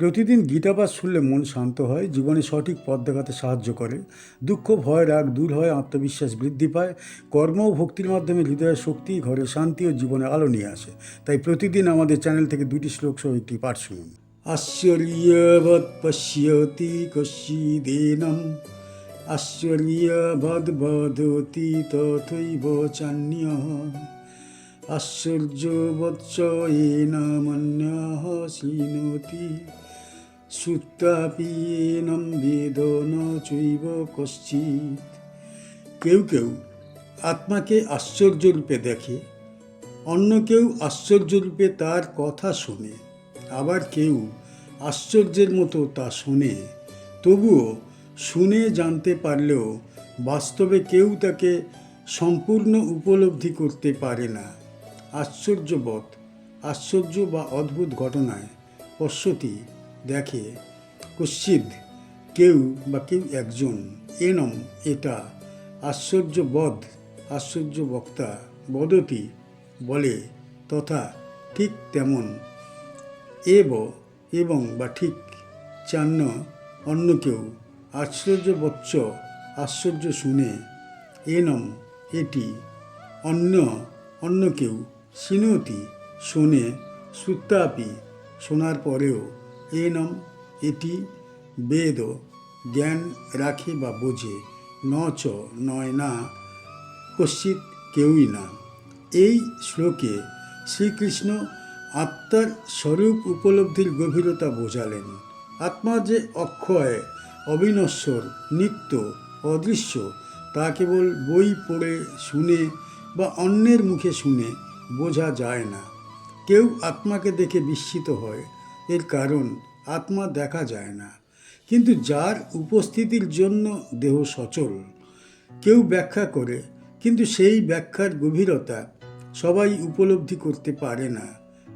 প্রতিদিন গীতাপাঠ শুনলে মন শান্ত হয়, জীবনে সঠিক পথ দেখাতে সাহায্য করে। দুঃখ, ভয়, রাগ দূর হয়, আত্মবিশ্বাস বৃদ্ধি পায়। কর্ম ও ভক্তির মাধ্যমে হৃদয়ের শক্তি, ঘরে শান্তি ও জীবনে আলো নিয়ে আসে। তাই প্রতিদিন আমাদের চ্যানেল থেকে দুটি শ্লোক সহ একটি পাঠ শুনুন। আশ্চর্যবৎ পশ্যতি কশ্চিদেনম আশ্চর্যবদ বদতি তথৈব চান্য আশ্চর্যবৎস এন মন্যঃ শৃণোতি শ্রুত্বাপি এনম বেদ ন চৈব কশ্চিৎ। কেউ কেউ আত্মাকে আশ্চর্যরূপে দেখে, অন্য কেউ আশ্চর্যরূপে তার কথা শোনে, আবার কেউ আশ্চর্যের মতো তা শোনে। তবুও শুনে জানতে পারলেও বাস্তবে কেউ তাকে সম্পূর্ণ উপলব্ধি করতে পারে না। আশ্চর্যবৎ আশ্চর্য বা অদ্ভুত ঘটনায় পশ্যতি দেখে কশ্চিদ কেউ বা কেউ একজন, এনম, এটা আশ্চর্যবধ আশ্চর্য বক্তা বদতি বলে তথা ঠিক তেমন। এব এবং বা ঠিক চান্ন অন্য কেউ, আশ্চর্যবচ্চ, আশ্চর্য শুনে, এনম, এটি অন্য অন্য কেউ, সিনতি, শোনে শ্রুতাপি শোনার পরেও এনম এটি বেদ, জ্ঞান রাখে বা বোঝে। ন চ, নয় না কশ্চিত কেউই না। এই শ্লোকে শ্রীকৃষ্ণ আত্মার স্বরূপ উপলব্ধির গভীরতা বোঝালেন। আত্মা যে অক্ষয়, অবিনশ্বর, নিত্য, অদৃশ্য, তা কেবল বই পড়ে শুনে বা অন্যের মুখে শুনে বোঝা যায় না। কেউ আত্মাকে দেখে বিস্মিত হয় এর কারণ আত্মা দেখা যায় না। কিন্তু যার উপস্থিতির জন্য দেহ সচল, কেউ ব্যাখ্যা করে, কিন্তু সেই ব্যাখ্যার গভীরতা সবাই উপলব্ধি করতে পারে না।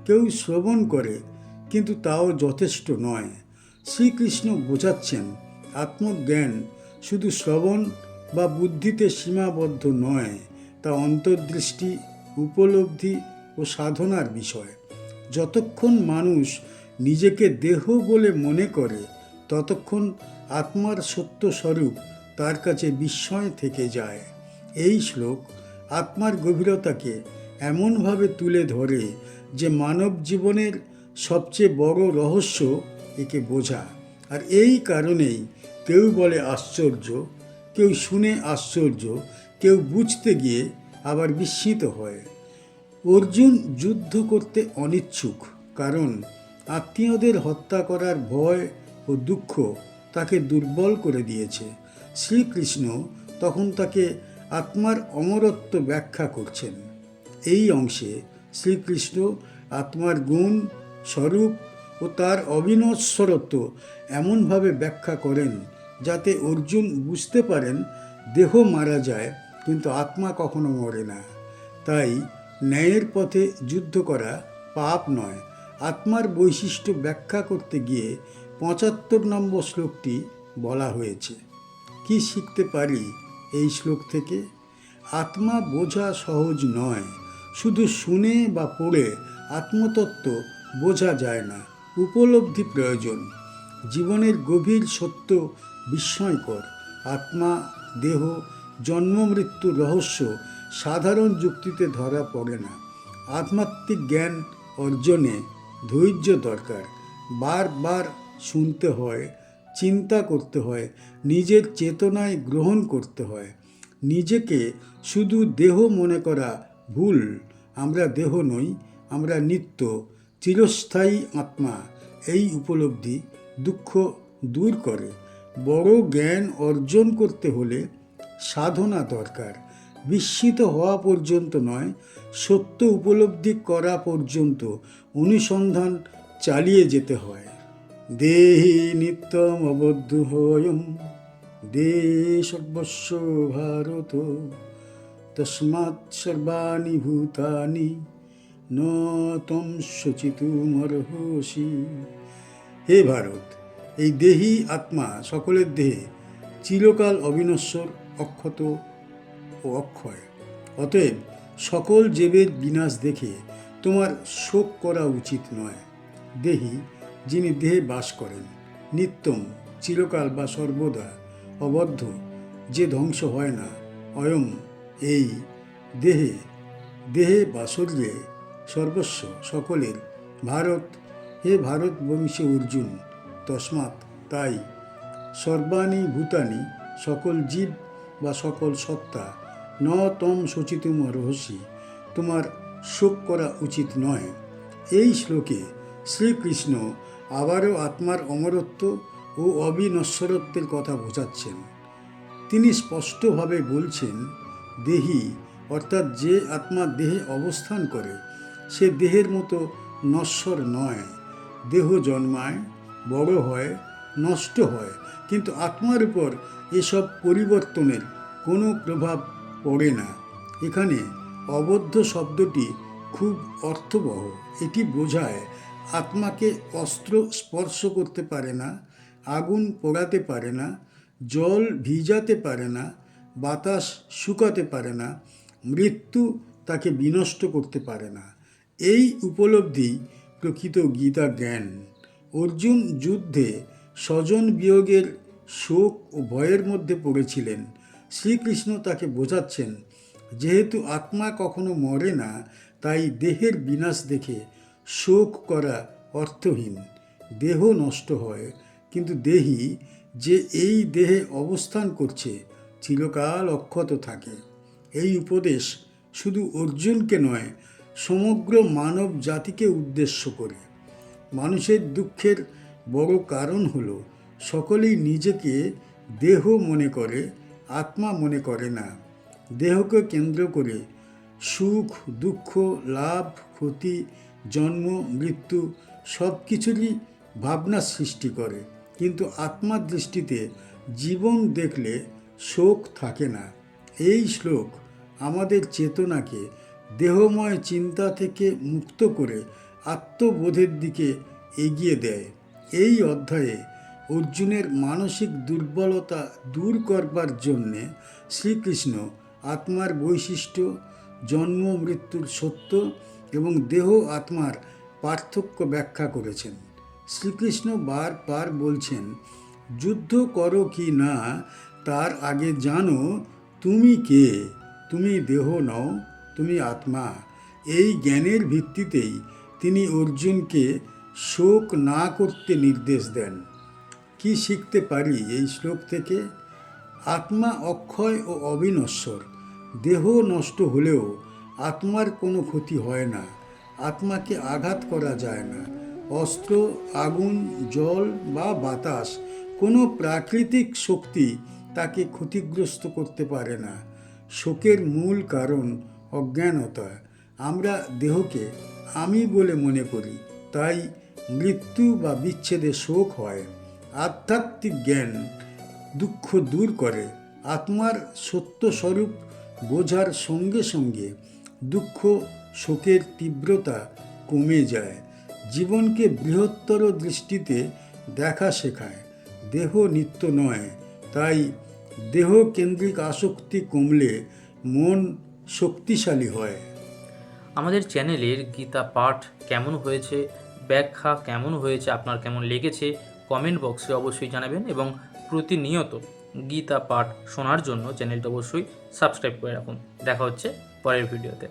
কেউ শ্রবণ করে, কিন্তু তাও যথেষ্ট নয়। শ্রীকৃষ্ণ বোঝাচ্ছেন, আত্মজ্ঞান শুধু শ্রবণ বা বুদ্ধিতে সীমাবদ্ধ নয়, তা অন্তর্দৃষ্টি, উপলব্ধি ও সাধনার বিষয়। যতক্ষণ মানুষ নিজেকে দেহ বলে মনে করে, ততক্ষণ আত্মার সত্য স্বরূপ তার কাছে বিস্ময় থেকে যায়। এই শ্লোক আত্মার গভীরতাকে এমনভাবে তুলে ধরে যে মানব জীবনের সবচেয়ে বড় রহস্য একে বোঝা। আর এই কারণেই কেউ বলে আশ্চর্য, কেউ শুনে আশ্চর্য, কেউ বুঝতে গিয়ে আবার বিস্মিত হয়। অর্জুন যুদ্ধ করতে অনিচ্ছুক, কারণ আত্মীয়দের হত্যা করার ভয় ও দুঃখ তাকে দুর্বল করে দিয়েছে। শ্রীকৃষ্ণ তখন তাকে আত্মার অমরত্ব ব্যাখ্যা করছেন। এই অংশে শ্রীকৃষ্ণ আত্মার গুণ, স্বরূপ ও তার অবিনশ্বরত্ব এমনভাবে ব্যাখ্যা করেন যাতে অর্জুন বুঝতে পারেন দেহ মারা যায় কিন্তু আত্মা কখনো মরে না। তাই ন্যায়ের পথে যুদ্ধ করা পাপ নয়। আত্মার বৈশিষ্ট্য ব্যাখ্যা করতে গিয়ে পঁচাত্তর নম্বর শ্লোকটি বলা হয়েছে। কি শিখতে পারি এই শ্লোক থেকে? আত্মা বোঝা সহজ নয়। শুধু শুনে বা পড়ে আত্মতত্ত্ব বোঝা যায় না। উপলব্ধি প্রয়োজন। জীবনের গভীর সত্য বিস্ময়কর। আত্মা, দেহ, জন্ম, মৃত্যুর রহস্য সাধারণ যুক্তিতে ধরা পড়ে না। আধ্যাত্মিক জ্ঞান অর্জনে ধৈর্য দরকার। বারবার শুনতে হয়, চিন্তা করতে হয়, নিজের চেতনায় গ্রহণ করতে হয়। নিজেকে শুধু দেহ মনে করা ভুল। আমরা দেহ নই, আমরা নিত্য, চিরস্থায়ী আত্মা। এই উপলব্ধি দুঃখ দূর করে। বড় জ্ঞান অর্জন করতে হলে সাধনা দরকার। বিস্মিত হওয়া পর্যন্ত নয়, সত্য উপলব্ধি করা পর্যন্ত অনুসন্ধান চালিয়ে যেতে হয়। দেহি নিত্যম অবদ্ধ হয়ম দে সর্বস্ব ভারত, তস্মাৎ সর্বাণি ভূতানি, ন তম শচিতুমর্হসি হে ভারত, এই দেহি আত্মা সকলের দেহে চিরকাল অবিনশ্বর, অক্ষত ও অক্ষয়। অতএব সকল জীবের বিনাশ দেখে তোমার শোক করা উচিত নয়। দেহি, যিনি দেহে বাস করেন, নিত্যম, চিরকাল বা সর্বদা অবদ্ধ, যে ধ্বংস হয় না, অয়ম, এই দেহে দেহে বা শরীরে সর্বস্ব সকলের ভারত, হে ভারত বংশী অর্জুন, তসমাৎ তাই সর্বাণী ভূতানি সকল জীব বা সকল সত্তা ন তম সচিতুম রহস্যি তোমার শোক করা উচিত নয়। এই শ্লোকে শ্রীকৃষ্ণ আবারও আত্মার অমরত্ব ও অবিনশ্বরত্বের কথা বোঝাচ্ছেন। তিনি স্পষ্টভাবে বলছেন, দেহি, অর্থাৎ যে আত্মা দেহে অবস্থান করে, সে দেহের মতো নশ্বর নয়। দেহ জন্মায়, বড় হয়, নষ্ট হয়, কিন্তু আত্মার উপর এসব পরিবর্তনের কোনো প্রভাব পড়ে না। এখানে অবদ্ধ শব্দটি খুব অর্থবহ। এটি বোঝায় আত্মাকে অস্ত্র স্পর্শ করতে পারে না, আগুন পোড়াতে পারে না, জল ভিজাতে পারে না, বাতাস শুকাতে পারে না, মৃত্যু তাকে বিনষ্ট করতে পারে না। এই উপলব্ধি প্রকৃত গীতা জ্ঞান। অর্জুন যুদ্ধে স্বজন বিয়োগের শোক ও ভয়ের মধ্যে পড়েছিলেন। শ্রীকৃষ্ণ তাকে বোঝাচ্ছেন, যেহেতু আত্মা কখনো মরে না, তাই দেহের বিনাশ দেখে শোক করা অর্থহীন, দেহ নষ্ট হয়। কিন্তু দেহি যে এই দেহে অবস্থান করছে, চিরকাল অক্ষত থাকে। এই উপদেশ শুধু অর্জুনকে নয়, সমগ্র মানব জাতিকে উদ্দেশ্য করে। মানুষের দুঃখের বড় কারণ হল, সকলেই নিজেকে দেহ মনে করে আত্মা মনে করে না। দেহকে কেন্দ্র করে সুখ, দুঃখ, লাভ, ক্ষতি, জন্ম, মৃত্যু সব কিছুরই ভাবনা সৃষ্টি করে। কিন্তু আত্মার দৃষ্টিতে জীবন দেখলে শোক থাকে না। এই শ্লোক আমাদের চেতনাকে, দেহময় চিন্তা থেকে মুক্ত করে আত্মবোধের দিকে এগিয়ে দেয়। এই অধ্যায়ে অর্জুনের মানসিক দুর্বলতা দূর করবার জন্যে শ্রীকৃষ্ণ আত্মার বৈশিষ্ট্য, জন্ম, মৃত্যুর সত্য এবং দেহ আত্মার পার্থক্য ব্যাখ্যা করেছেন। শ্রীকৃষ্ণ বার বারবার বলছেন, যুদ্ধ করো কি না, তার আগে জানো তুমি কে। তুমি দেহ নও, তুমি আত্মা। এই জ্ঞানের ভিত্তিতেই তিনি অর্জুনকে শোক না করতে নির্দেশ দেন। কি শিখতে পারি এই শ্লোক থেকে? আত্মা অক্ষয় ও অবিনশ্বর, দেহ নষ্ট হলেও আত্মার কোনো ক্ষতি হয় না, আত্মাকে আঘাত করা যায় না। অস্ত্র, আগুন, জল বা বাতাস, কোনো প্রাকৃতিক শক্তি তাকে ক্ষতিগ্রস্ত করতে পারে না। শোকের মূল কারণ অজ্ঞানতা। আমরা দেহকে আমি বলে মনে করি, তাই মৃত্যু বা বিচ্ছেদে শোক হয়। আধ্যাত্মিক জ্ঞান দুঃখ দূর করে। আত্মার সত্য স্বরূপ বোঝার সঙ্গে সঙ্গে দুঃখ শোকের তীব্রতা কমে যায়। জীবনকে বৃহত্তর দৃষ্টিতে দেখা শেখায়। দেহ নিত্য নয়, তাই দেহ কেন্দ্রিক আসক্তি কমলে মন শক্তিশালী হয়। আমাদের চ্যানেলের গীতা পাঠ কেমন হয়েছে, ব্যাখ্যা কেমন হয়েছে, আপনার কেমন লেগেছে কমেন্ট বক্সে অবশ্যই জানাবেন এবং প্রতিনিয়ত গীতা পাঠ শোনার জন্য চ্যানেলটা অবশ্যই সাবস্ক্রাইব করে রাখুন। দেখা হচ্ছে পরের ভিডিওতে।